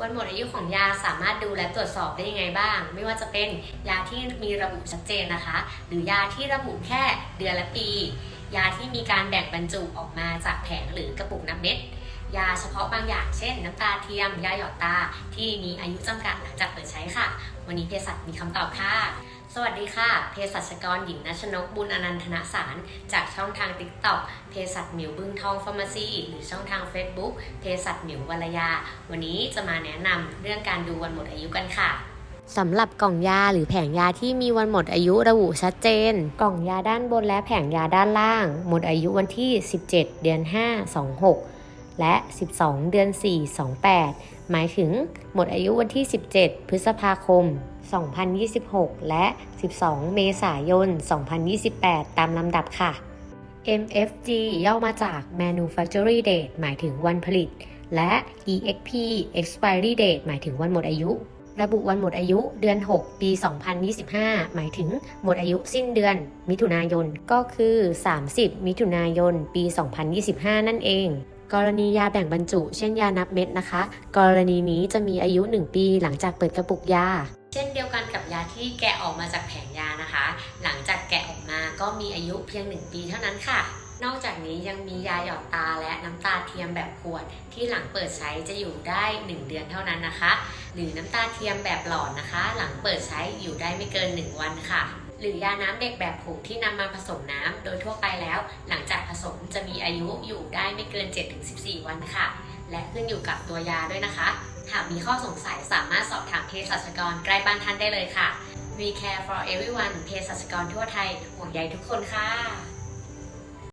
วันหมดอายุของยาสามารถดูและตรวจสอบได้ยังไงบ้าง ไม่ว่าจะเป็นยาที่มีระบุชัดเจนนะคะ หรือยาที่ระบุแค่เดือนและปี ยาที่มีการแบ่งบรรจุออกมาจากแผงหรือกระปุกน้ำเม็ดยาเฉพาะบางอย่างเช่น น้ำตาเทียม ยาหยอดตาที่มีอายุจำกัดหลังจากเปิดใช้ค่ะ วันนี้เภสัชมีคำตอบค่ะ สวัสดีค่ะเภสัชกรหญิงนัชนกบุญอนันทนสาร จากช่องทาง TikTok เภสัชหมิวบึ้งทองฟาร์มาซีหรือช่องทาง Facebook เภสัชหมิววรยา วันนี้จะมาแนะนำเรื่องการดูวันหมดอายุกันค่ะสำหรับกล่องยาหรือแผงยาที่มีวันหมดอายุระบุชัดเจน กล่องยาด้านบนและแผงยาด้านล่าง หมดอายุวันที่ 17 เดือน 5 26 และ 12 เดือน 4 28 หมายถึงหมดอายุวันที่ 17 พฤษภาคม 2026 และ 12 เมษายน 2028 ตามลำดับค่ะ MFG ย่อมาจาก Manufacturing Date หมายถึงวันผลิต และ EXP Expiry Date หมายถึงวันหมดอายุ ระบุวันหมดอายุเดือน 6 ปี 2025 หมายถึงหมดอายุสิ้นเดือน มิถุนายน ก็คือ 30 มิถุนายน ปี 2025 นั่นเอง กรณียาแบ่งบรรจุ เช่นยานับเม็ดนะคะ กรณีนี้จะมีอายุ 1 ปีหลังจากเปิดกระปุกยา เช่นเดียวกันกับยาที่แกะออกมาจากแผงยานะคะ หลังจากแกะออกมาก็มีอายุเพียง 1 ปีเท่านั้นค่ะ นอกจากนี้ยังมียาหยอดตาและน้ำตาเทียมแบบขวด ที่หลังเปิดใช้จะอยู่ได้ 1 เดือนเท่านั้นนะคะ หรือน้ำตาเทียมแบบหลอดนะคะ หลังเปิดใช้อยู่ได้ไม่เกิน 1 วันค่ะ หรือยาน้ำเด็กแบบผงที่นำมาผสมน้ำโดยทั่วไปแล้ว หลังจากผสมจะมีอายุอยู่ได้ไม่เกิน 7-14 วันค่ะ และขึ้นอยู่กับตัวยาด้วยนะคะ หากมีข้อสงสัยสามารถสอบถามเภสัชกรใกล้บ้านท่านได้เลยค่ะ We care for everyone เภสัชกรทั่วไทยห่วงใยทุกคนค่ะ